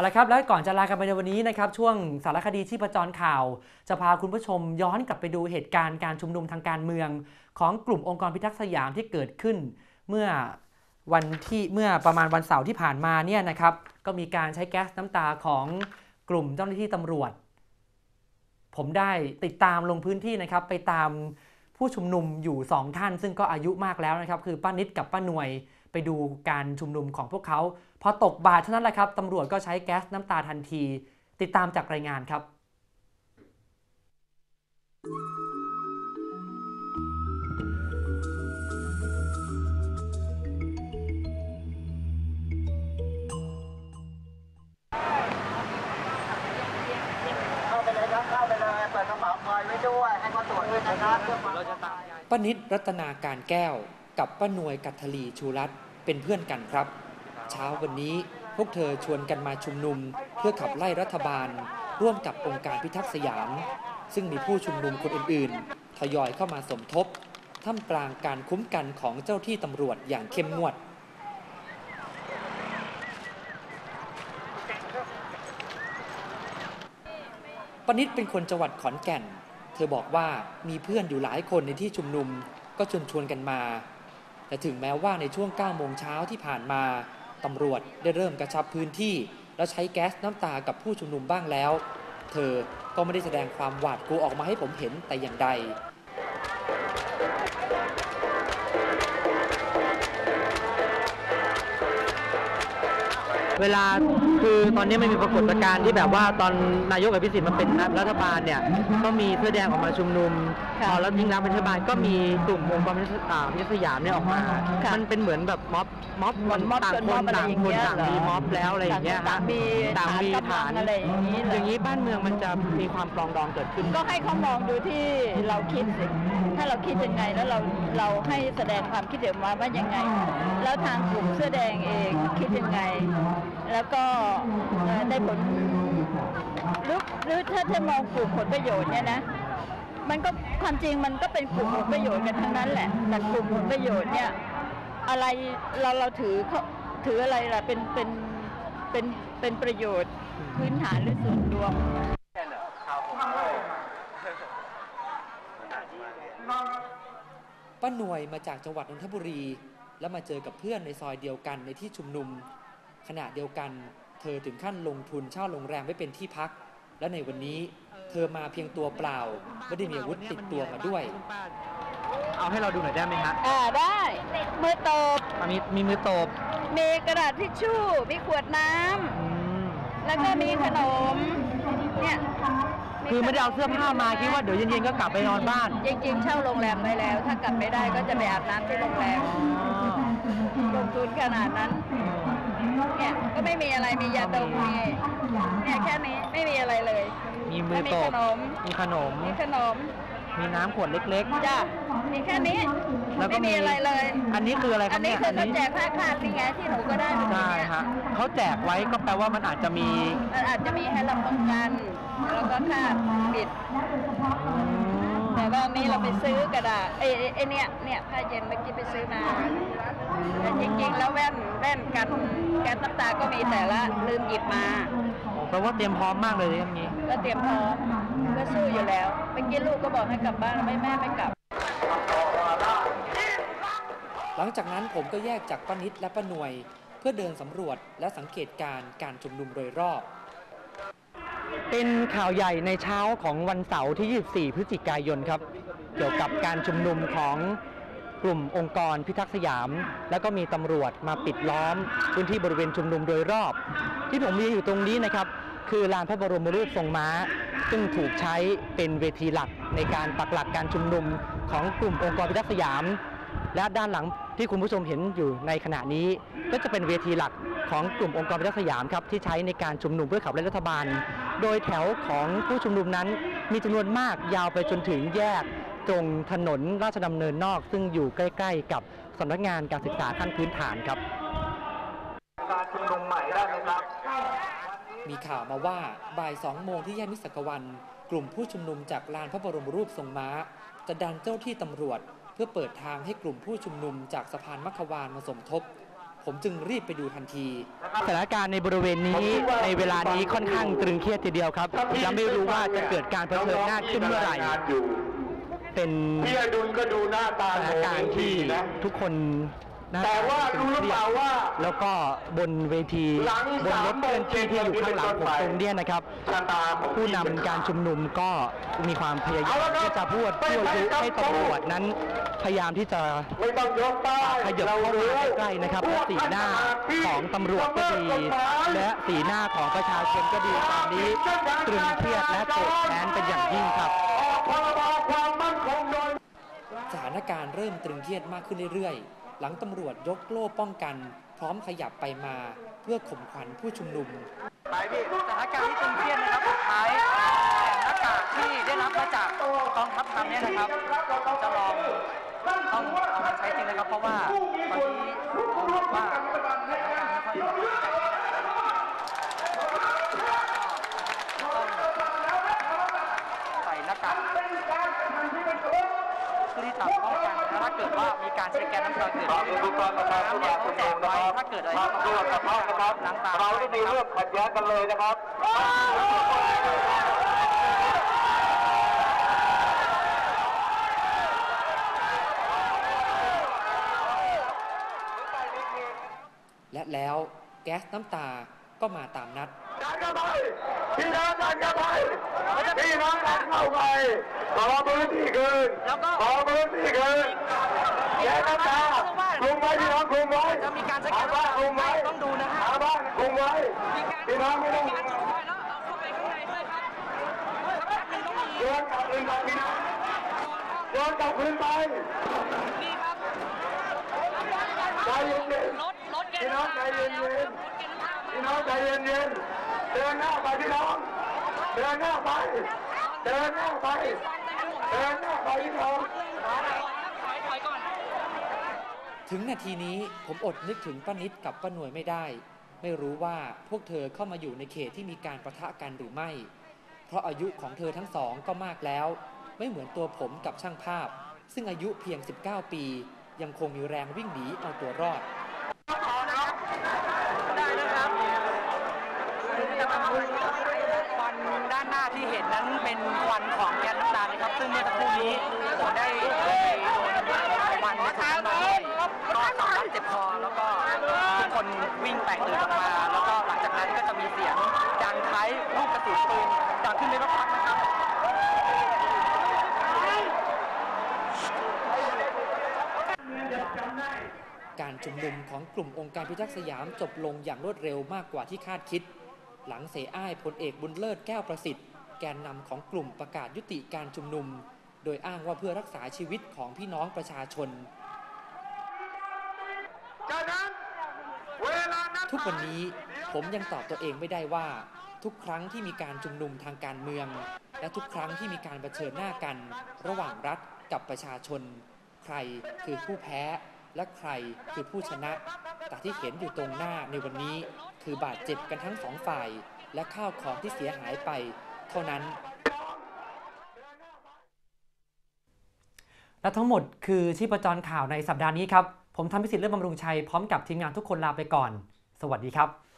เอาละครับ แล้วก่อนจะลากันไปในวันนี้นะครับ ช่วงสารคดีที่ประจรข่าว จะพาคุณผู้ชมย้อนกลับไปดูเหตุการณ์การชุมนุมทางการเมือง ของกลุ่มองค์กรพิทักษ์สยามที่เกิดขึ้น เมื่อวันที่เมื่อประมาณวันเสาร์ที่ผ่านมาเนี่ยนะครับ ก็มีการใช้แก๊สน้ำตาของกลุ่มเจ้าหน้าที่ตำรวจ ผมได้ติดตามลงพื้นที่นะครับ ไปตามผู้ชุมนุมอยู่ 2 ท่าน ซึ่งก็อายุมากแล้วนะครับ คือป้านิดกับป้าหน่วย ไปดูการชุมนุมของพวกเขา พอตกบ่ายเท่านั้นแหละครับตำรวจก็ใช้แก๊สน้ำตาทันที ติดตามจากรายงานครับเข้าไปเลยครับเข้าไปเลยเปิดกระเป๋าคอยไว้ด้วยให้เขาตรวจด้วยนะครับเพื่อความป้านิดรัตนาการแก้ว กับป้าหน่วยกัทลีชูรัตเป็นเพื่อนกันครับ เช้าวันนี้พวกเธอชวนกันมาชุมนุม เพื่อขับไล่รัฐบาล ร่วมกับองค์การพิทักษ์สยาม ซึ่งมีผู้ชุมนุมคนอื่นๆ ทยอยเข้ามาสมทบ ท่ามกลางการคุ้มกันของเจ้าที่ตำรวจอย่างเข้มงวดปนิดเป็นคนจังหวัดขอนแก่น เธอบอกว่ามีเพื่อนอยู่หลายคนในที่ชุมนุมก็ชวนชวนกันมา แต่ถึงแม้ว่าในช่วง 9 โมงเช้าที่ผ่านมาตำรวจได้เริ่มกระชับพื้นที่ แล้วใช้แก๊สน้ำตากับผู้ชุมนุมบ้างแล้ว เธอก็ไม่ได้แสดงความหวาดกลัวออกมาให้ผมเห็นแต่อย่างใด เวลาคือตอนนี้มันมีปรากฏการณ์ที่แบบว่าตอนนายกอภิสิทธิ์มาเป็นรัฐบาลเนี่ยก็มีเสื้อแดงออกมาชุมนุมพอแล้วยิ่งรับเป็นรัฐบาลก็มีกลุ่มองค์กรพิทักษ์อ่าพิทักษ์สยามเนี่ยออกมา มันเป็นเหมือนแบบม็อบม็อบเหมือนม็อบต่างชนคม็อนบอะไรต่างอย่างคเงี้นยต่างเหรอมีม็อบแล้วอะไรอย่างเงี้ยต่าฮะงมีต่างมีฐานฐานกำลังอะไรอย่างงี้เหรออย่างนี้บ้านเมืองมันจะมีความปรองดองเกิดขึ้น ก็ให้เขามองดูที่เราคิดสิถ้าเราคิดยังไงแล้วเราเราให้แสดงความคิดเห็นมาว่ายังไง แล้วทางกลุ่มเสื้อแดงเองคิดยังไง แล้วก็ได้ผลหรือหรือถ้าถ้ามองกลุ่มผลประโยชน์เนี่ยนะมันก็ความจริงมันก็เป็นกลุ่มผลประโยชน์กันทั้งนั้นแหละแต่กลุ่มผลประโยชน์เนี่ยอะไรเราเราถือเขาถืออะไรล่ะเป็นเป็นเป็นเป็นประโยชน์พื้นฐานหรือส่วนรวมป้าหน่วยมาจากจังหวัดนนทบุรี แล้วมาเจอกับเพื่อนในซอยเดียวกันในที่ชุมนุม ขณะเดียวกัน เธอถึงขั้นลงทุนเช่าโรงแรมไว้เป็นที่พัก และในวันนี้เธอมาเพียงตัวเปล่า ไม่ได้มีอาวุธติดตัวมาด้วย เอาให้เราดูหน่อยได้ไหมฮะอ่าได้ มือตบอะมีมีมือตบ มีกระดาษทิชชู่ มีขวดน้ำ อืม แล้วก็มีขนม เนี่ยคือไม่ได้เอาเสื้อผ้ามาคิดว่าเดี๋ยวเย็นๆก็กลับไปนอนบ้าน จริงๆ เช่าโรงแรมไว้แล้ว ถ้ากลับไม่ได้ก็จะไปอาบน้ำที่โรงแรม ลงทุนขนาดนั้น เนี่ยก็ไม่มีอะไรมียาดมมีเนี่ยแค่นี้ไม่มีอะไรเลยมีมือแล้วมีตขบนมมีขนม มีขนมมีน้ำขวดเล็ก จ้ะมีแค่นี้แล้วก็ไม่มีมีอะไรเลยๆอันนี้คืออะไรคอัรันบนี้เนี่ยคือเขาแจกผ้าคาดนี่ไงที่หนูก็ได้เมื่อกี้ใช่เนี่ยฮะเขาแจกไว้ก็แปลว่ามันอาจจะมีมันอาจจะมีให้เราป้องกัน แล้วก็คาดปิด แต่ว่านี้เราไปซื้อกระดาษเอ้ยเอ้ยเอ้ยเนี่ยเนี่ยผ้าเย็นเมื่อกี้ไปซื้อมา แต่จริงๆ แล้วแว่นแว่นกันแก๊สน้ำตาก็มีแต่ละลืมหยิบมา แปลว่าเตรียมพร้อมมากเลยอย่างนี้ ก็เตรียมพร้อมก็สู้อยู่แล้วเมื่อกี้ลูกก็บอกให้กลับบ้านไม่แม่ไม่กลับ หลังจากนั้นผมก็แยกจากป้านิดและป้าหน่วย เพื่อเดินสำรวจและสังเกตการณ์การชุมนุมโดยรอบ เป็นข่าวใหญ่ในเช้าของวันเสาร์ที่ 24 พฤศจิกายนครับ เกี่ยวกับการชุมนุมของ กลุ่มองค์กรพิทักษ์สยาม แล้วก็มีตำรวจมาปิดล้อมพื้นที่บริเวณชุมนุมโดยรอบ ที่ผมมีอยู่ตรงนี้นะครับ คือลานพระบรมรูปทรงม้า ซึ่งถูกใช้เป็นเวทีหลักในการปักหลักการชุมนุมของกลุ่มองค์กรพิทักษ์สยาม และด้านหลังที่คุณผู้ชมเห็นอยู่ในขณะนี้ ก็จะเป็นเวทีหลักของกลุ่มองค์กรพิทักษ์สยามครับที่ใช้ในการชุมนุมเพื่อขับไล่รัฐบาล โดยแถวของผู้ชุมนุมนั้นมีจำนวนมากยาวไปจนถึงแยก ตรงถนนราชดำเนินนอก ซึ่งอยู่ใกล้ๆ กับสำนักงานการศึกษาขั้นพื้นฐานครับ การชุมนุมใหม่ได้ไหมครับ มีข่าวมาว่าบ่ายสองโมงที่แยกมิตรสักวัน กลุ่มผู้ชุมนุมจากลานพระบรมรูปทรงม้า จะดันเจ้าที่ตำรวจ เพื่อเปิดทางให้กลุ่มผู้ชุมนุมจากสะพานมัขวานมาสมทบ ผมจึงรีบไปดูทันทีสถานการณ์ในบริเวณนี้ในเวลานี้ค่อนข้างตรึงเครียดทีเดียวครับและไม่รู้ว่าจะเกิดการเผชิญหน้าขึ้นเมื่อไหร่ เป็นพี่อดุลก็ดูหน้าตาสถานการณ์ที่นะทุกคนน่แต่ว่าตึรู้งหรือเครีเปยล่าดว่าแล้วก็บนเวทีหลังบนรถเคลื่อนที่ที่อยู่ข้างหลังผมตรงเนี้ยนะครับชะตาของผู้พี่นำเป็นการชุมนุมก็มีความพยายามที่จะพูดทั่วยุให้ตำรวจนั้น พยายามที่จะไม่ต้องยกป้ายขยับเข้ามาใกล้ๆนะครับและสีหน้าของตำรวจก็ดี และสีหน้าของประชาชนก็ดีตอนนี้ตรึงเครียดและโกรธแค้นเป็นอย่างยิ่งครับ สถานการณ์เริ่มตรึงเครียดมากขึ้นเรื่อยๆ หลังตำรวจยกโล่ป้องกัน พร้อมขยับไปมาเพื่อข่มขวัญผู้ชุมนุมสถานการณ์ที่ตึงเครียดนะครับสุดท้ายหน้ากากที่ได้รับมาจากกองทัพทำเนี่ยนะครับจะลองต้องเอามาใช้จ เกิดอะไรครับด้วยกับพ่อนะครับล้างตาเราไม่มีเรื่องขัดแย้งกันเลยนะครับและแล้วแก๊สน้ำตาก็มาตามนัด ดันเข้าไปพี่น้องดันเข้าไปพี่น้องดันเข้าไปขอพื้นที่คืนขอพื้นที่คืนแยกน้ำตาคลุมไว้พี่น้องคลุมไว้จะมีการใช้แก๊หาสน้ำบ้าตานคลุมไว้ต้องดูนะฮะหาบ้านคลุมไว้พี่น้องไม่ต้องโยนกลับคืนไปพี่น้องโยนกลับคืนไปใจเย็นๆพี่น้องใจเย็นๆพี่น้องใจเย็นๆ เดินหน้าไปพี่น้อง เดินหน้าไป เดินหน้าไป เดินหน้าไปพี่น้อง ถึงนาทีนี้ผมอดนึกถึงป้านิดกับป้าหน่วยไม่ได้ ไม่รู้ว่าพวกเธอเข้ามาอยู่ในเขตที่มีการประทะกันหรือไม่ เพราะอายุของเธอทั้งสองก็มากแล้ว ไม่เหมือนตัวผมกับช่างภาพ ซึ่งอายุเพียง 19 ปี ยังคงมีแรงวิ่งหนีเอาตัวรอดได้นะครับ ควันด้านหน้าที่เห็นนั้นเป็นควันของแก๊สน้ำตาลนะครับ ซึ่งเมื่อสักครู่นี้ผมได้เคยโดนควันที่ถูกน้ำตาลด้วยก็สำลักเจ็บคอแล้วก็ทุกคนวิ่งแตกตื่นออกมา แล้วก็หลังจากนั้นก็จะมีเสียงดังคล้ายลูกกระสุนปืนดังขึ้นในรถพักนะครับการชุมนุมของกลุ่มองค์การพิทักษ์สยามจบลงอย่างรวดเร็วมากกว่าที่คาดคิด หลังเสยอ้ายพลเอกบุญเลิศแก้วประสิทธิ์ แกนนำของกลุ่มประกาศยุติการชุมนุม โดยอ้างว่าเพื่อรักษาชีวิตของพี่น้องประชาชนจากนั้นเวลานั้นทุกวันนี้ผมยังตอบตัวเองไม่ได้ว่า ทุกครั้งที่มีการชุมนุมทางการเมือง และทุกครั้งที่มีการเผชิญหน้ากัน ระหว่างรัฐกับประชาชน ใครคือผู้แพ้ และใครคือผู้ชนะ แต่ที่เห็นอยู่ตรงหน้าในวันนี้คือบาดเจ็บกันทั้งสองฝ่าย และข้าวของที่เสียหายไป เท่านั้น และทั้งหมดคือชีพจรข่าวในสัปดาห์นี้ครับ ผมทำพิสิทธิ์เลื่อนบำรุงชัยพร้อมกับทีมงานทุกคนลาไปก่อน สวัสดีครับ